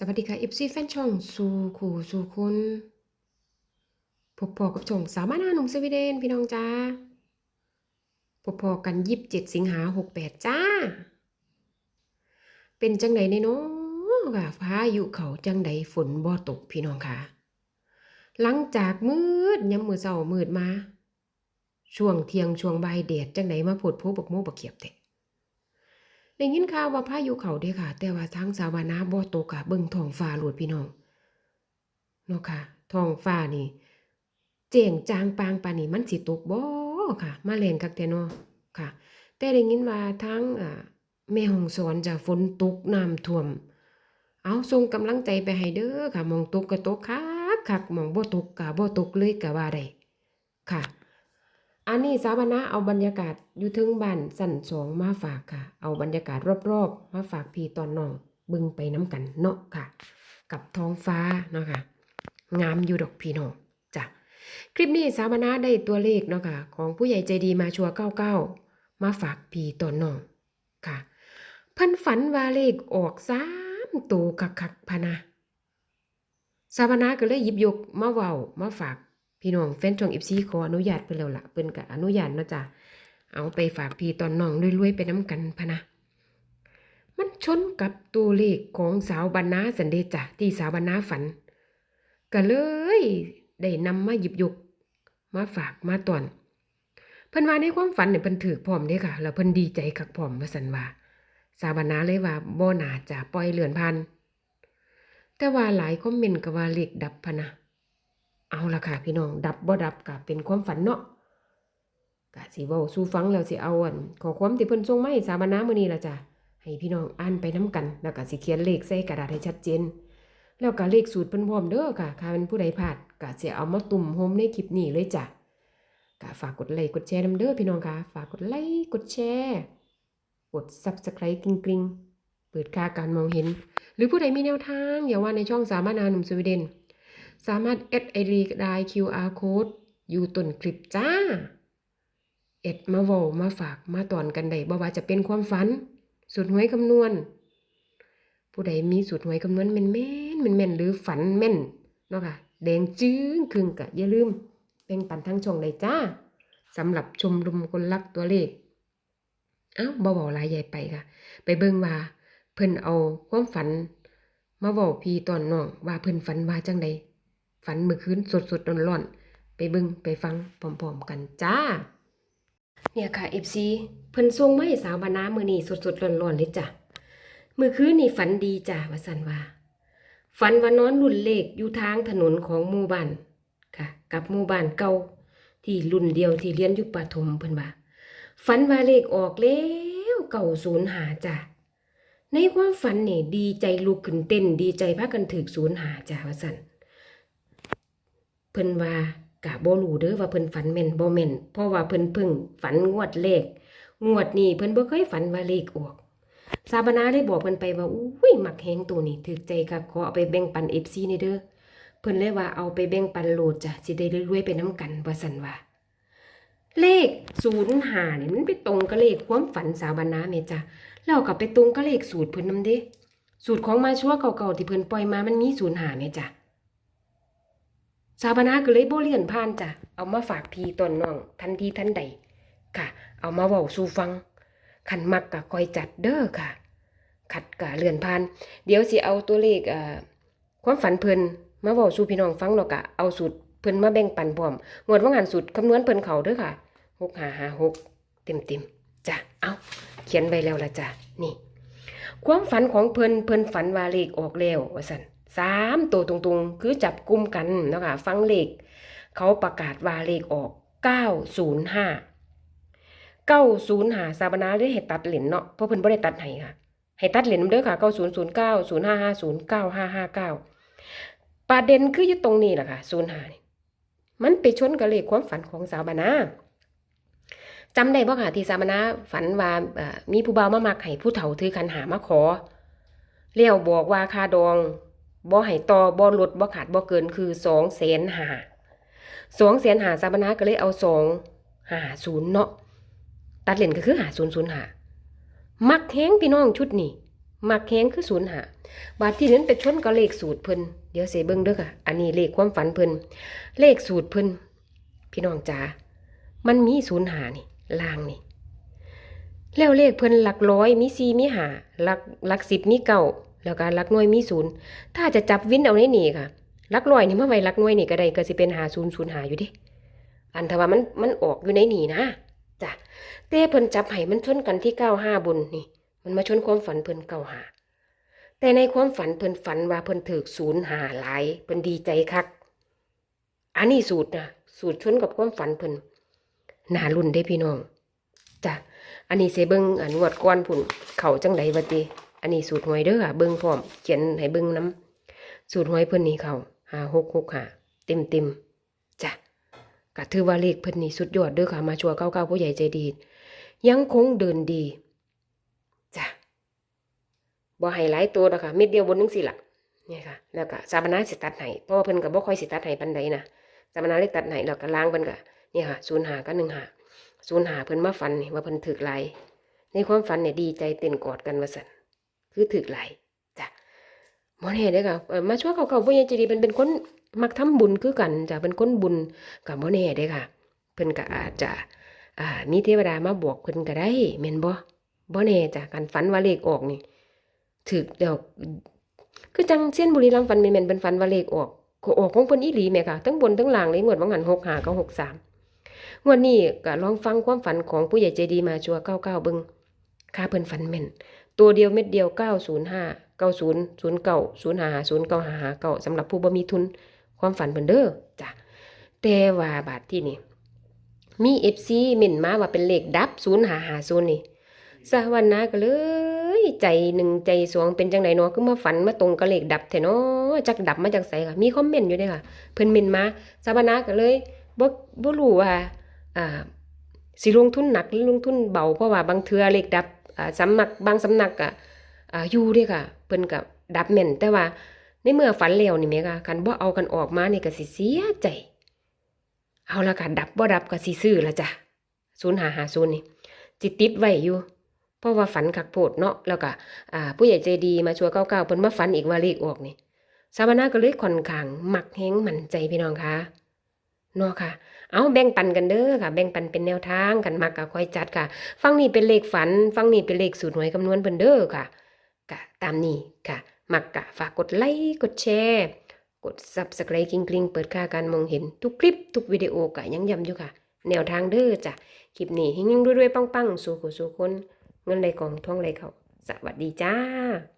สวัสดีค่ะ FC แฟนช่องสู่ขู่สู่คุณพบพอกับช่องสาวมานนาหนุ่มสวีเดนพี่น้องจ้าพบพอกันยิบเจ็ดสิงหาหกแปดจ้า เป็นจังใดในเนาะค่ะพายุเขาจังใดฝนบ่ตกพี่น้องค่ะ หลังจากมืดยามมือเช้ามืดมา ช่วงเที่ยงช่วงบ่ายแดดจังใดมาโพดโพบกโมบกเขียบแท้ ได้ยินข่าวว่าพายุเขาเด้ค่ะ แต่ว่าทางสาวานาบ่ตกค่ะเบิ่งท้องฟ้าโลดพี่น้องเนาะค่ะท้องฟ้านี่แจ้งจางปางปานนี้มันสิตกบ่ค่ะ มาแรงคักแต่เนาะค่ะ แต่ได้ยินว่าทางอ่าแม่ฮ่องสอนจะฝนตกน้ำท่วม เอาส่งกำลังใจไปให้เด้อค่ะ มองตกก็ตกคักคักมองบ่ตกก็บ่ตกเลยก็ว่าได้ค่ะ อันนี้สาวนาเอาบรรยากาศอยู่ถึงบ้านสั่นสองมาฝากค่ะ เอาบรรยากาศรอบๆ มาฝากพี่ตอนน้องบึงไปน้ำกันเนาะค่ะ กับท้องฟ้าเนาะค่ะงามอยู่ดอกพี่น้องจ้ะคลิปนี้สาวนาได้ตัวเลขเนาะค่ะ ของผู้ใหญ่ใจดีมาชัวเก้าเก้ามาฝากพี่ตอนน้องค่ะเพันฝันว่าเลขออกสามตัวคักๆพะนะสาวนาก็เลยหยิบยกมาเว้ามาฝาก พี่น้องแฟนช่องอิฟซีขออนุญาตเพิ่นแล้วละเพิ่นก็อนุญาตเนาะจ้ะเอาไปฝากพี่ตอนน้องรวยๆไปน้ำกันพะนะมันชนกับตัวเลขของสาวบรรณาสันเดชจ้ะที่สาวบรรณาฝันก็เลย ได้นำมาหยิบยก มาฝากมาตอนเพิ่นว่าในความฝันเนี่ยเพิ่นถือพร้อมเด้ค่ะ แล้วเพิ่นดีใจคักพร้อมว่าสันว่า สาวบรรณาเลยว่าบ่น่าจะปล่อยเลื่อนผ่านแต่ว่าหลายคอมเมนต์ก็ว่าเลขดับพะนะ เอาละค่ะ พี่น้องดับบ่ดับก็เป็นความฝันเนาะกะสิเว้าสู่ฟังแล้วสิเอาอันขอความที่เพิ่นส่งมาให้สามณะมื้อนี้ละจ้ะให้พี่น้องอ่านไปนํกัน แล้วก็สิเขียนเลขใส่กระดาษให้ชัดเจน แล้วก็เลขสูตรเพิ่นพร้อมเด้อค่ะค่ะเป็นผู้ใดพลาดก็สิเอามาตุ่มโฮมในคลิปนี้เลยจ้ะก็ฝากกดไลค์กดแชร์นํเด้อพี่น้องค่ะ ฝากกดไลค์กดแชร์กด Subscribe กริ๊งๆเปิดค่าการมองเห็น หรือผู้ใดมีแนวทาง อย่าว่าในช่องสามารถนาหนุ่มสวีเดน สามารถ add ID ได้ QR code อยู่ต้นคลิปจ้าเอ็ดมาเวอมาฝากมาตอนกันได้บ่ว่าจะเป็นความฝันสูตรหวยคำนวณ ผู้ใดมีสูตรหวยคำนวณแม่นแม่นแม่นแม่นหรือฝันแม่นเนาะค่ะแดงจึ้งครึ่งกะอย่าลืมแบ่งปันทั้งช่องได้จ้าสำหรับชมรมคนรักตัวเลขเอ้าบ่เว้าลายใหญ่ไปค่ะ ไปเบิ่งว่า เพิ่นเอาความฝัน มาเว้าพี่ตอนน้องว่าเพิ่นฝันว่าจังใด ฝันเมื่อคืนสดสดร้อนร้อนๆไปบิ่งไปฟังพร้อมๆกันจ้า เนี่ยค่ะ FC เพิ่นส่งไมาให้สาวบานามือนี้สดสดร้อนร้อนๆเลยจ้ะเมื่อคืนนี่ฝันดีจ้ะว่าสันว่าฝันว่านอนรุ่นเลขอยู่ทางถนนของหมู่บ้านค่ะ กับหมู่บ้านเก่าที่รุ่นเดียวที่เรียนอยู่ประถมเพิ่นว่าฝันว่าเลขออกแล้วเก่าศูนย์หาจ้ะในความฝันนี่ดีใจลุกขึ้นเต้นดีใจพากันถึกศูนย์หาจ้ะว่าสันเพิ่นว่ากะบ่รู้เด้อว่าเพิ่นฝันแม่นบ่แม่นเพราะว่าเพิ่นพิ่งฝันงวดเลขงวดนี้เพิ่นบ่เคยฝันว่าเลขออกสาบนาได้บอกเพิ่นไปว่าอุ้ยหมักแฮงตัวนี้ถึกใจครับขอเอาไปแบ่งปัน FC นี่เด้อเพิ่นเลยว่าเอาไปแบ่งปันโหลดจ้ะสิได้รวยๆไปนํกันว่าซั่นว่า เลข05นี่มันไปตรงกับเลขความฝันสาบนาแม่จ้ะแล้วก็ไปตรงกับเลขสูตรเพิ่นนำเด้สูตรของมาชัวเก่าๆที่เพิ่นปล่อยมามันมี05แม่จ้ะ สาบนาก็เลยบ่เลียนผ่านจ้ะเอามาฝากพี่ตอนน้อง ทันทีทันใดค่ะ เอามาเว้าสู่ฟัง ขันมักกะคอยจัดเด้อค่ะ ขัดกะเลื่อนผ่าน เดี๋ยวสิเอาตัวเลขเอ่อความฝันเพิ่นมาเว้าสู่พี่น้องฟังเนาะกะเอาสูตรเพิ่นมาแบ่งปันพร้อมงวดว่างานสูตรคำนวณเพิ่นเขาเด้อค่ะ6556เต็มๆจ้ะเอาเขียนไว้แล้วละจ้ะนี่ ความฝันของเพิ่นเพิ่นฝันว่าเลขออกแล้วว่าซั่น สามตัวตรงๆ คือจับกลุ่มกันเนาะค่ะฟังเลข เขาประกาศว่าเลขออก905 905ซาบนาเลยให้ตัดเหรียญเนาะเพราะเพิ่นบ่ได้ตัดให้ค่ะให้ตัดเหรียญนเด้อค่ะ9009 0550 9559ประเด็นคืออยู่ตรงนี้แหละค่ะ05นี่มันไปชนกับเลขความฝันของสาวบานาจำได้บ่ค่ะที่สาวบนาฝันว่ามีผู้บ่าวมามักให้ผู้เฒ่าถือคันหามาขอแล้วบอกว่าคาดอง บ่ให้ต่อบ่ลดบ่ขาดบ่เกินคือสองแสนหาสองแสนหาสาบนาก็เลยเอาสองหาศูนย์เนาะตัดเหรียญก็คือหาศูนย์ศูนย์หามักแห้งพี่น้องชุดนี้มักแฮงคือศูนย์หาบาดที่นั้นไปชนกับเลขสูตรเพิ่นเดี๋ยวเสเบิ่งเด้อค่ะ อันนี้เลขความฝันเพิ่นเลขสูตรเพิ่นพี่น้องจ๋ามันมีศูนย์หานี่ลางนี่แล้วเลขเพิ่นหลักร้อยมีสี่มีหาหลักหลักสิบมีเก้า แล้วก็ลักน่วยมีศูนย์ถ้าจะจับวินเอาในนี่ค่ะลักร้อยนี่เมาไว้หลักน่วยนี่ก็ได้ก็สิเป็นหาศูนย์ศูนย์หาอยู่ดิอันถ้าว่ามันมันออกอยู่ในนี่นะจ้ะแต่เพิ่นจับให้มันชนกันที่เก้าห้าบนนี่ มันมาชนความฝันเพิ่นเก้าหาแต่ในความฝันเพิ่นฝันว่าเพิ่นถือศูนย์หาหลายเพิ่นดีใจคัก อันนี้สูตรนะสูตรชนกับความฝันเพิ่นหนารุ่นได้พี่น้องจ้ะอันนี้เสเบิงอันงวดก้อนผุนเข่าจังไดวะติ อันนี้สูตรหวยเด้อค่ะเบิ่งพร้อมเขียนให้เบิ่งน้ำสูตรหวยเพิ่นนี่เขาหาหกหกหาเต็มเต็มจ้ะก็ถือว่าเลขเพิ่นนี่สุดยอดเด้อค่ะ มาชัวเก้าเก้าผู้ใหญ่ใจดี ยังคงเดินดีจ้ะบ่ให้หลายตัวดอกค่ะเม็ดเดียวบนนึงสิล่ะนี่ค่ะ แล้วก็สามนาสิตัดให้เพราะว่าเพิ่นก็บ่ค่อยสิตัดให้ปานใดนะสามนาเลยตัดให้แล้วก็ล้างเพิ่นก็เนี่ค่ะศูนย์หาก็หนึ่งหาสูญหาเพิ่นมาฝันว่าเพิ่นถึกหลายในความฝันเนี่ยดีใจเต้นกอดกันว่าซั่น คือถึกหลจ้ะบ่แน่เด้อค่ะมาช่วยเขาเขาผู้ใหญ่ใจดีเพิ่นเป็นคนมักทำบุญคือกันจ้ะเป็นคนบุญก็บ่แน่เด้อค่ะ เพิ่นก็อาจจะอ่ามีเทวดามาบอกเพิ่นก็ได้แม่นบ่บ่แน่จ้ะการฝันว่าเลขออกนี่ถึกเดี๋ยวคือจังเส้นบุรีรัมย์ฝันแม่นเป็นฝันว่าเลขออกก็ออกของเพิ่นอีหลีแม่ค่ะทั้งบนทั้งล่างเลยงวดว่างั้น6 5กับ63งวันนี้ก็ลองฟังความฝันของผู้ใหญ่ใจดีมาชัวเก้าเก้าเบิงค่าเพิ่นฝันแม่น ตัวเดียวเม็ดเดียวเก้าศูนย์ห้าเก้าศูนย์ศูนย์เก้าศูนย์หาศูนย์เก้าหาหาเก้าสำหรับผู้บ่มีทุนความฝันเพิ่นเด้อจ้ะแต่ว่าบาทที่นี่มีเอฟซีเม่นมาว่าเป็นเลขดับศูนย์หาหาศูนย์นี่สวรรค์นาก็เลย ใจหนึ่งใจสองเป็นจังไดเนาะคือมาฝันมาตรงกับเลขดับแท้เนาะจักดับมาจากไสค่ะ มีคอมเมนต์อยู่ด้อค่ะ เพิ่นเม่นมาสวรรค์นาก็เลยบ่บ่รู้ว่าอ่าสิลงทุนหนักหรือลงทุนเบาเพราะว่าบางเทือเลขดับ สำนักบางสำนักอะอยู่เด้ค่ะ เพิ่นกับดับแม่นแต่ว่า ในเมื่อฝันแล้วนี่แหม่ค่ะคันบ่เอากันออกมานี่ก็สิเสียใจ เอาละค่ะดับบ่ดับก็สิซื้อละจ้ะ0550นี่จิตติดไว้อยู่ เพราะว่าฝันคักโพดเนาะแล้วก็ผู้ใหญ่ใจดีมาชัวร์99เก่าเพิ่นมาฝันอีกว่าเลขออกนี่สามนาก็เลยค่อนข้างมักแฮงมั่นใจพี่น้องค่ะ เนาะค่ะ เอาแบ่งปันกันเด้อค่ะ แบ่งปันเป็นแนวทางกันมากกะคอยจัดค่ะ ฟังนี่เป็นเลขฝัน ฟังนี่เป็นเลขสูตรหน่วยคำนวณเพิ่นเด้อค่ะกะตามนี้ค่ะมักกะฝากกดไลค์กดแชร์กด Subscribe กริงกริงๆเปิดค่าการมองเห็นทุกคลิป ทุกวิดีโอกะยังย้ำอยู่ค่ะ แนวทางเด้อจ้ะคลิปนี้เฮงๆรวยๆปังๆ สู่ผู้สู่คน เงินไหลกองท่องไหลเขาสวัสดีจ้า